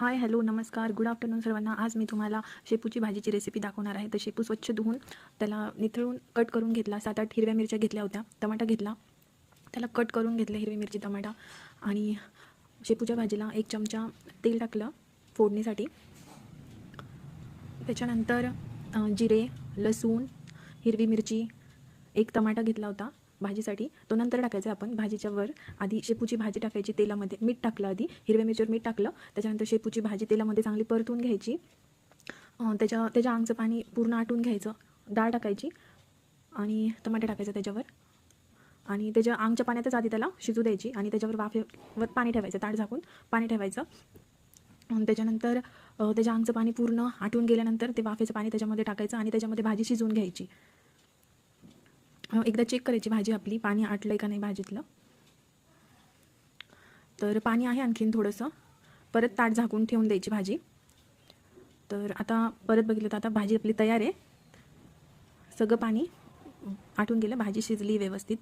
हाय hello नमस्कार good afternoon सर्वांना. आज मी तुम्हाला शेपूची भाजीची रेसिपी दाखवणार आहे. तर शेपू स्वच्छ धुवून त्याला निथळून कट करून घेतला. सात आठ हिरव्या मिरच्या घेतल्या होत्या. टमाटा घेतला. त्याला कट करून घेतलं हिरवी मिरची टमाटा. आणि शेपूच्या भाजीला एक चमचा तेल टाकलं फोडणीसाठी. त्याच्यानंतर जिरे लसूण हिरवी मिरची एक टमाटा घेतला होता. भाजीसाठी. तो नंतर टाकायचा आपण भाजीच्या वर. आधी शेपूची भाजी टाकायची तेलामध्ये. मीठ टाकलं आधी. हिरव्या मिरचीवर मीठ टाकलं. त्याच्यानंतर शेपूची भाजी तेलामध्ये चांगली परतून घ्यायची. त्याच्या त्याच्या अंगचं पाणी पूर्ण आटून घ्यायचं. डाळ टाकायची. आणि टमाटे टाकायचं त्याच्यावर. आणि त्याच्या आंगच्या पाण्यातच आधी त्याला शिजू द्यायची. आणि त्याच्यावर वाफेवर पाणी ठेवायचं. ताट झाकून पाणी ठेवायचं. त्याच्यानंतर त्याच्या आंगचं पाणी पूर्ण आटून गेल्यानंतर ते वाफेचं पाणी त्याच्यामध्ये टाकायचं. आणि त्याच्यामध्ये भाजी शिजवून घ्यायची. एकदा चेक करायची. भाजी आपली पाणी आटलं आहे का नाही भाजीतलं? तर पाणी आहे आणखीन थोडंसं. परत ताट झाकून ठेवून द्यायची भाजी. तर आता परत बघितलं तर आता भाजी आपली तयार आहे. सगळं पाणी आटून गेलं. भाजी शिजली व्यवस्थित.